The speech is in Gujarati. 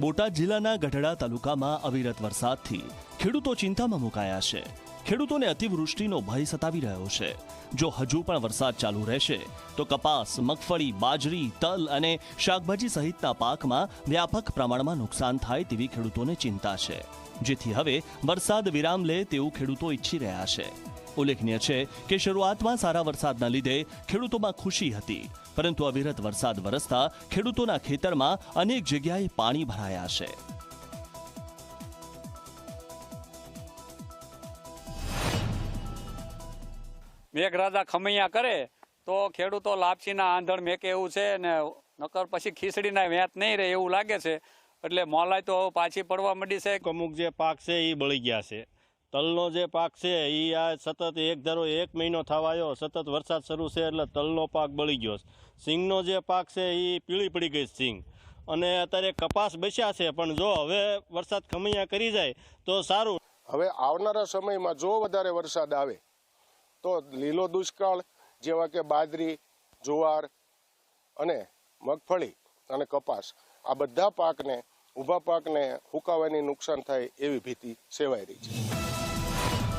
બોટાદ જિલ્લાના ગઢડા તાલુકામાં અવિરત વરસાદથી ખેડૂતો ચિંતામાં મુકાયા છે. ખેડૂતોને અતિવૃષ્ટિનો ભય સતાવી રહ્યો છે. જો હજુ પણ વરસાદ ચાલુ રહેશે, તો કપાસ, મગફળી, બાજરી, તલ અને શાકભાજી સહિતના પાકમાં વ્યાપક પ્રમાણમાં નુકસાન થાય તેવી ખેડૂતોને ચિંતા છે. જેથી હવે વરસાદ વિરામ લે તેવું ખેડૂતો ઈચ્છી રહ્યા છે. ઉલ્લેખનીય છે કે શરૂઆતમાં સારા વરસાદના લીધે ખેડૂતોમાં ખુશી હતી પરંતુ અવિરત વરસાદ વરસતા ખેડૂતોના ખેતરમાં અનેક જગ્યાએ પાણી ભરાયા છે. મેઘરાજા ખમૈયા કરે તો ખેડૂતો લાપસીના આંધણ મેકે એવું છે ને નકર પછી ખીચડીના વેત નહીં રહે એવું લાગે છે. એટલે મોલાય તો પાછી પડવા માંડી છે. અમુક જે પાક છે એ બળી ગયા છે. તલનો જે પાક છે એ આ સતત એક ધારો એક મહિનો થવા આવ્યો સતત વરસાદ શરૂ છે એટલે તલનો પાક બળી ગયો સિંગનો જે પાક છે એ પીળી પડી ગઈ સિંગ. અને અત્યારે કપાસ બસ્યા છે, પણ જો હવે વરસાદ ખમૈયા કરી જાય, તો સારું. હવે આવનારા સમયમાં જો વધારે વરસાદ આવે, તો લીલો દુષ્કાળ જેવા કે બાજરી, જુવાર અને મગફળી અને કપાસ, આ બધા પાકને, ઊભા પાકને હુકાવાની નુકસાન થાય એવી ભીતિ સેવાઈ રહી છે.